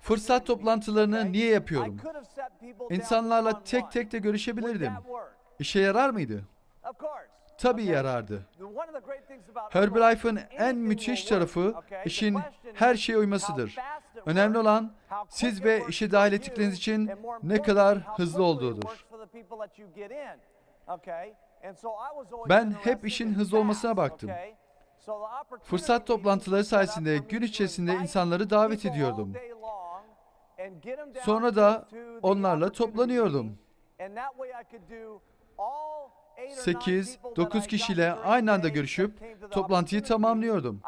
Fırsat toplantılarını niye yapıyorum? İnsanlarla tek tek de görüşebilirdim. İşe yarar mıydı? Tabii yarardı. Herbalife'ın en müthiş tarafı işin her şeye uymasıdır. Önemli olan siz ve işe dahil ettikleriniz için ne kadar hızlı olduğudur. Ben hep işin hızlı olmasına baktım. Fırsat toplantıları sayesinde gün içerisinde insanları davet ediyordum. Sonra da onlarla toplanıyordum. 8, 9 kişiyle aynı anda görüşüp toplantıyı tamamlıyordum.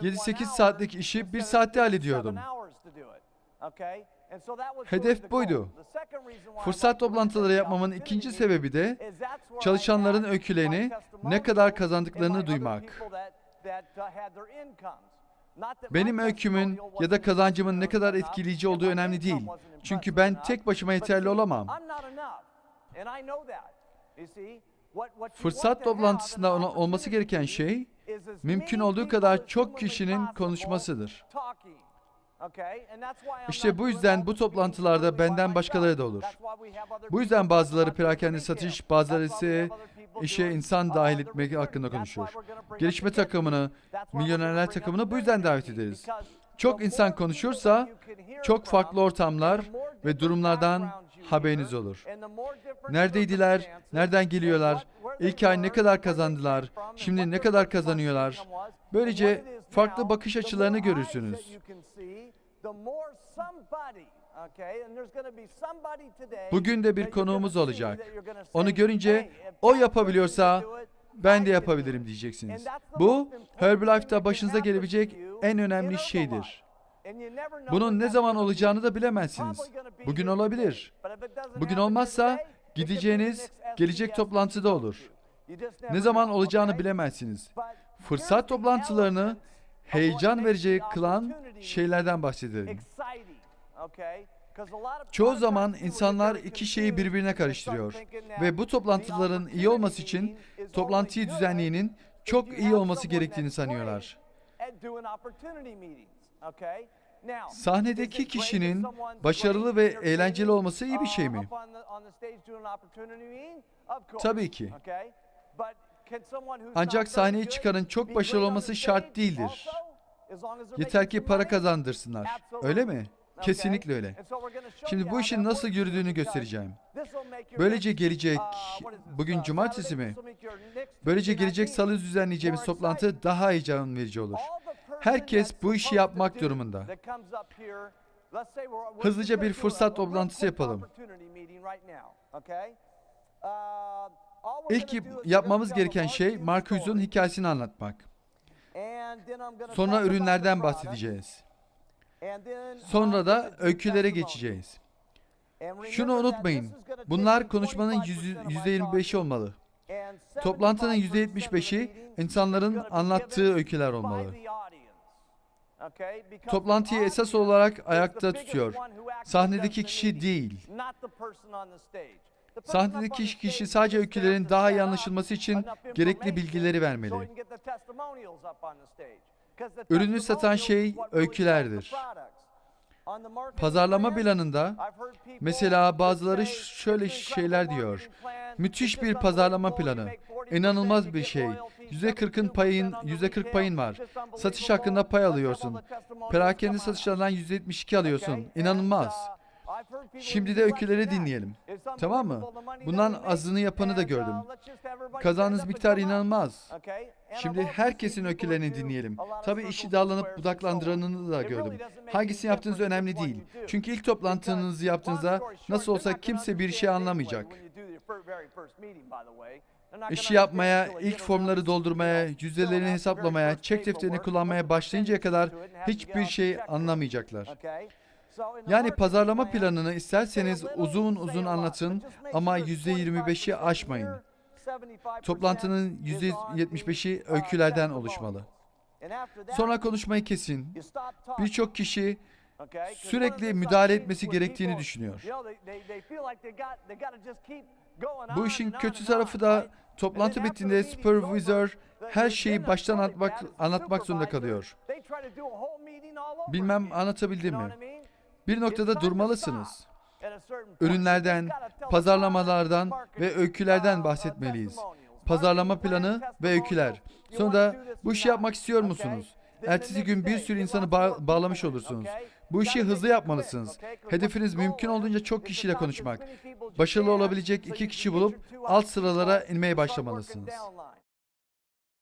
7-8 saatlik işi bir saatte hallediyordum. Hedef buydu. Fırsat toplantıları yapmamın ikinci sebebi de çalışanların öykülerini, ne kadar kazandıklarını duymak. Benim öykümün ya da kazancımın ne kadar etkileyici olduğu önemli değil. Çünkü ben tek başıma yeterli olamam. Fırsat toplantısında olması gereken şey, mümkün olduğu kadar çok kişinin konuşmasıdır. İşte bu yüzden bu toplantılarda benden başkaları da olur. Bu yüzden bazıları perakende satış, bazıları ise işe insan dahil etmek hakkında konuşur. Gelişme takımını, milyonerler takımını bu yüzden davet ederiz. Çok insan konuşursa çok farklı ortamlar ve durumlardan haberiniz olur. Neredeydiler, nereden geliyorlar, ilk ay ne kadar kazandılar, şimdi ne kadar kazanıyorlar. Böylece farklı bakış açılarını görürsünüz. Bugün de bir konuğumuz olacak. Onu görünce o yapabiliyorsa ben de yapabilirim diyeceksiniz. Bu Herbalife'da başınıza gelebilecek en önemli şeydir. Bunun ne zaman olacağını da bilemezsiniz. Bugün olabilir. Bugün olmazsa gideceğiniz gelecek toplantıda olur. Ne zaman olacağını bilemezsiniz. Fırsat toplantılarını heyecan verici kılan şeylerden bahsedelim. Çoğu zaman insanlar iki şeyi birbirine karıştırıyor ve bu toplantıların iyi olması için toplantıyı düzenleyenin çok iyi olması gerektiğini sanıyorlar. Sahnedeki kişinin başarılı ve eğlenceli olması iyi bir şey mi? Tabii ki. Ancak sahneye çıkanın çok başarılı olması şart değildir. Yeter ki para kazandırsınlar. Öyle mi? Kesinlikle öyle. Şimdi bu işin nasıl yürüdüğünü göstereceğim. Böylece gelecek, bugün cumartesi mi? Böylece gelecek salı düzenleyeceğimiz toplantı daha heyecan verici olur. Herkes bu işi yapmak durumunda. Hızlıca bir fırsat toplantısı yapalım. İlk yapmamız gereken şey Marcuse'un hikayesini anlatmak. Sonra ürünlerden bahsedeceğiz. Sonra da öykülere geçeceğiz. Şunu unutmayın. Bunlar konuşmanın %25'i olmalı. Toplantının %75'i insanların anlattığı öyküler olmalı. Toplantıyı esas olarak ayakta tutuyor. Sahnedeki kişi değil. Sahnedeki kişi sadece öykülerin daha iyi anlaşılması için gerekli bilgileri vermeli. Ürünü satan şey öykülerdir. Pazarlama planında mesela bazıları şöyle şeyler diyor. Müthiş bir pazarlama planı. İnanılmaz bir şey. %40'ın payın, %40 payın var. Satış hakkında pay alıyorsun. Perakende satışlardan %72 alıyorsun. İnanılmaz. Şimdi de öyküleri dinleyelim. Tamam mı? Bundan azını yapanı da gördüm. Kazandığınız miktar inanılmaz. Şimdi herkesin öykülerini dinleyelim. Tabii işi dağlanıp budaklandıranını da gördüm. Hangisini yaptığınız önemli değil. Çünkü ilk toplantınızı yaptığınızda nasıl olsa kimse bir şey anlamayacak. İşi yapmaya, ilk formları doldurmaya, yüzdelerini hesaplamaya, çek defterini kullanmaya başlayıncaya kadar hiçbir şey anlamayacaklar. Yani pazarlama planını isterseniz uzun uzun anlatın ama %25'i aşmayın. Toplantının %75'i öykülerden oluşmalı. Sonra konuşmayı kesin. Birçok kişi sürekli müdahale etmesi gerektiğini düşünüyor. Bu işin kötü tarafı da Toplantı bittiğinde supervisor her şeyi baştan anlatmak, anlatmak zorunda kalıyor. Bilmem anlatabildim mi? Bir noktada durmalısınız. Ürünlerden, pazarlamalardan ve öykülerden bahsetmeliyiz. Pazarlama planı ve öyküler. Sonra da bu işi yapmak istiyor musunuz? Ertesi gün bir sürü insanı bağ- bağlamış olursunuz. Bu işi hızlı yapmalısınız. Hedefiniz mümkün olduğunca çok kişiyle konuşmak. Başarılı olabilecek iki kişi bulup alt sıralara inmeye başlamalısınız.